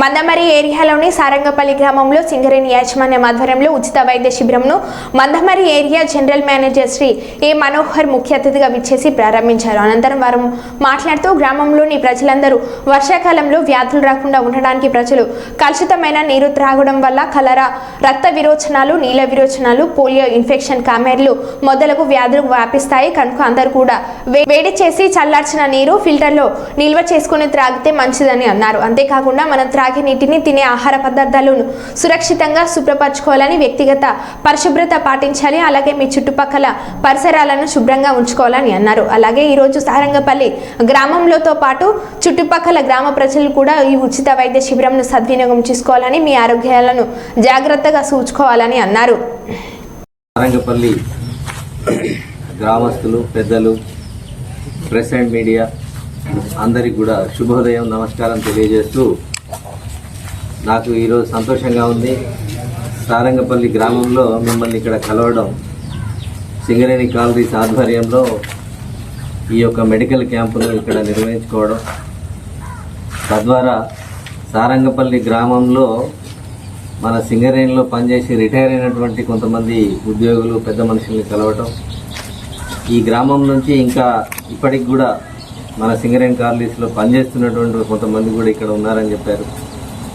మందమరి ఏరియాలోని సారంగపల్లి గ్రామంలో సింగరేణి యాజమాన్యం ఆధ్వర్యంలో ఉచిత వైద్య శిబిరంను Mandamarri area general manager Shri A Manohar ముఖ్య అతిథిగా విచ్చేసి ప్రారంభించారు. అనంతరం వారు మాట్లాడుతూ గ్రామంలోని ప్రజలందరూ వర్షాకాలంలో వ్యాధులు రాకుండా ఉండడానికి ప్రజలు కలుషితమైన నీరు త్రాగడం వల్ల కలరా రక్త విరోచనాలు నీల విరోచనాలు పోలియో ఇన్ఫెక్షన్ కామెర్లు మొదలగు వ్యాధులు వ్యాపిస్తాయి. కనుక అందరూ కూడా వేడి చేసి చల్లార్చిన నీరు ఫిల్టర్లో నిల్వ చేసుకుని త్రాగితే మంచిదని అన్నారు. అంతేకాకుండా మనం త్రాగే నీటిని తినే ఆహార పదార్థాలను సురక్షితంగా శుభ్రపరచుకోవాలని వ్యక్తిగత పరిశుభ్రత పాటించాలి. అలాగే మీ చుట్టుపక్కల పరిసరాలను శుభ్రంగా ఉంచుకోవాలని అన్నారు. అలాగే ఈరోజు సారంగపల్లి గ్రామంలోతో పాటు చుట్టుపక్కల గ్రామ ప్రజలు కూడా ఈ ఉచిత వైద్య శిబిరంను సద్వినియోగం చేసుకోవాలని మీ ఆరోగ్యాలను జాగ్రత్తగా చూసుకోవాలని అన్నారు. నారంగపల్లి గ్రామస్తులు పెద్దలు ప్రెస్ అండ్ మీడియా అందరికి కూడా శుభోదయం నమస్కారం తెలియజేస్తూ నాకు ఈరోజు సంతోషంగా ఉంది. సారంగపల్లి గ్రామంలో మిమ్మల్ని ఇక్కడ కలవడం సింగరేణి కాలరీస్ ఆధ్వర్యంలో ఈ యొక్క మెడికల్ క్యాంపును ఇక్కడ నిర్వహించుకోవడం తద్వారా సారంగపల్లి గ్రామంలో మన సింగరేణిలో పనిచేసి రిటైర్ అయినటువంటి కొంతమంది ఉద్యోగులు పెద్ద మనుషుల్ని కలవటం ఈ గ్రామం నుంచి ఇంకా ఇప్పటికి కూడా మన సింగరేణి కాలనీస్లో పనిచేస్తున్నటువంటి కొంతమంది కూడా ఇక్కడ ఉన్నారని చెప్పారు.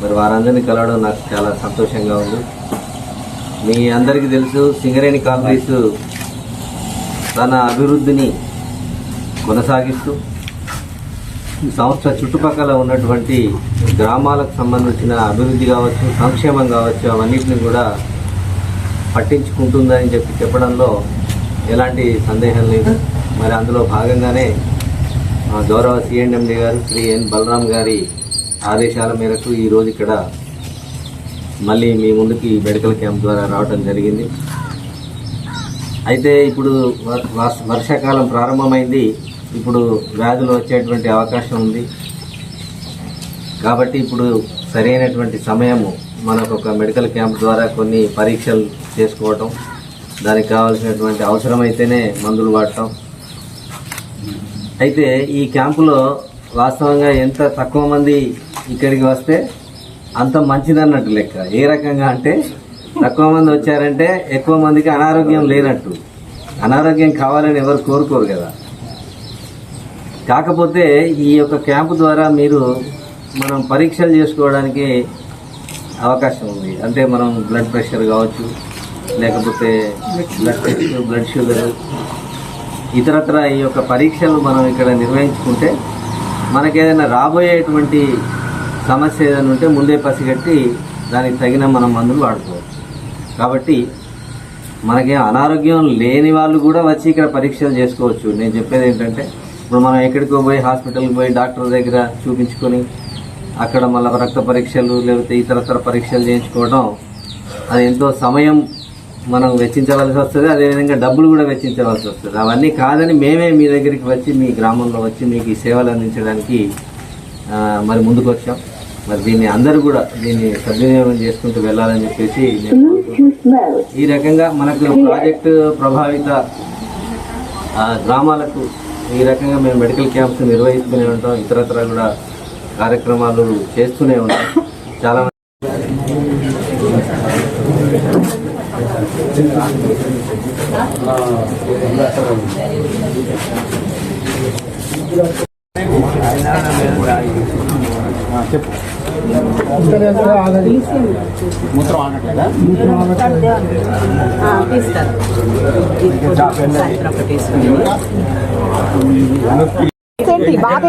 మరి వారందరినీ కలవడం నాకు చాలా సంతోషంగా ఉంది. మీ అందరికీ తెలుసు సింగరేణి కాంగ్రెస్ తన అభివృద్ధిని కొనసాగిస్తూ ఈ సంస్థ చుట్టుపక్కల ఉన్నటువంటి గ్రామాలకు సంబంధించిన అభివృద్ధి కావచ్చు సంక్షేమం కావచ్చు అవన్నిటిని కూడా పట్టించుకుంటుందని చెప్పి చెప్పడంలో ఎలాంటి సందేహం లేదు. మరి అందులో భాగంగానే గౌరవ సిఎండి గారు శ్రీ ఎన్ బలరాం గారి ఆదేశాల మేరకు ఈరోజు ఇక్కడ మళ్ళీ మీ ముందుకి మెడికల్ క్యాంప్ ద్వారా రావడం జరిగింది. అయితే ఇప్పుడు వ- వర్ష- వర్షాకాలం ప్రారంభమైంది. ఇప్పుడు వ్యాధులు వచ్చేటువంటి అవకాశం ఉంది. కాబట్టి ఇప్పుడు సరైనటువంటి సమయము మనకు ఒక మెడికల్ క్యాంప్ ద్వారా కొన్ని పరీక్షలు చేసుకోవటం దానికి కావాల్సినటువంటి అవసరమైతేనే మందులు వాడటం. అయితే ఈ క్యాంపులో వాస్తవంగా ఎంత తక్కువ మంది ఇక్కడికి వస్తే అంత మంచిదన్నట్టు లెక్క. ఏ రకంగా అంటే తక్కువ మంది వచ్చారంటే ఎక్కువ మందికి అనారోగ్యం లేనట్టు. అనారోగ్యం కావాలని ఎవరు కోరుకోరు కదా. కాకపోతే ఈ యొక్క క్యాంపు ద్వారా మీరు మనం పరీక్షలు చేసుకోవడానికి అవకాశం ఉంది. అంటే మనం బ్లడ్ ప్రెషర్ కావచ్చు లేకపోతే బ్లడ్ టెస్ట్ బ్లడ్ షుగర్ ఇతరత్ర ఈ యొక్క పరీక్షలు మనం ఇక్కడ నిర్వహించుకుంటే మనకేదైనా రాబోయేటువంటి సమస్య ఏదైనా ఉంటే ముందే పసిగట్టి దానికి తగిన మనం మందులు వాడుకోవచ్చు. కాబట్టి మనకి అనారోగ్యం లేని వాళ్ళు కూడా వచ్చి ఇక్కడ పరీక్షలు చేసుకోవచ్చు. నేను చెప్పేది ఏంటంటే ఇప్పుడు మనం ఎక్కడికో పోయి హాస్పిటల్కి పోయి డాక్టర్ దగ్గర చూపించుకొని అక్కడ మళ్ళీ రక్త పరీక్షలు లేకపోతే ఇతరతర పరీక్షలు చేయించుకోవడం అది ఎంతో సమయం మనం వెచ్చించవలసి వస్తుంది అదేవిధంగా డబ్బులు కూడా వెచ్చించవలసి వస్తుంది. అవన్నీ కాదని మేమే మీ దగ్గరికి వచ్చి మీ గ్రామంలో వచ్చి మీకు ఈ సేవలు అందించడానికి మరి ముందుకు వచ్చాం మరి దీన్ని అందరూ కూడా దీన్ని సద్వినియోగం చేసుకుంటూ వెళ్ళాలని చెప్పేసి. ఈ రకంగా మనకు ప్రాజెక్టు ప్రభావిత గ్రామాలకు ఈ రకంగా మేము మెడికల్ క్యాంప్స్ నిర్వహిస్తూనే ఉంటాం. ఇతరత్ర కూడా కార్యక్రమాలు చేస్తూనే ఉంటాం. చాలా తీస్తారు సాయంత్రం ఒకటి వేసుకుని ఏంటి బాధ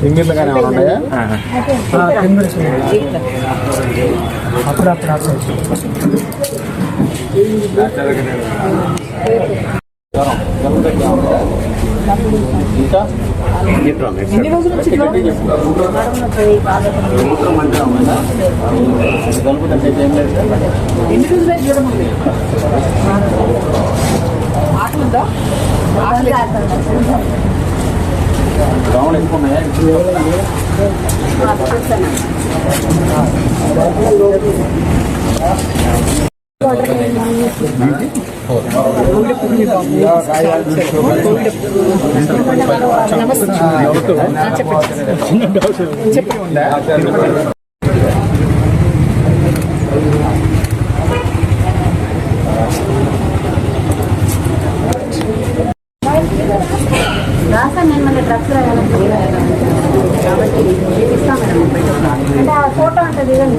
తిమ్మిర్లుగానే ఉన్నాయా అప్పుడప్పుడు జ్వరం జ్వరం తగ్గిందా ఇంకా ఎన్ని రోజుల నుంచి జ్వరం జలుబు తగ్గేది ఏం లేదు ఎన్ని రోజుల జ్వరం ఉంది? ఆటలుందా ఆటలు గ్రౌండ్ ఎక్కువ ఉన్నాయా? వాటర్ రాసాను నేను మళ్ళీ డ్రగ్స్ కాబట్టి అంటే ఆ ఫోటో అంటే దిగండి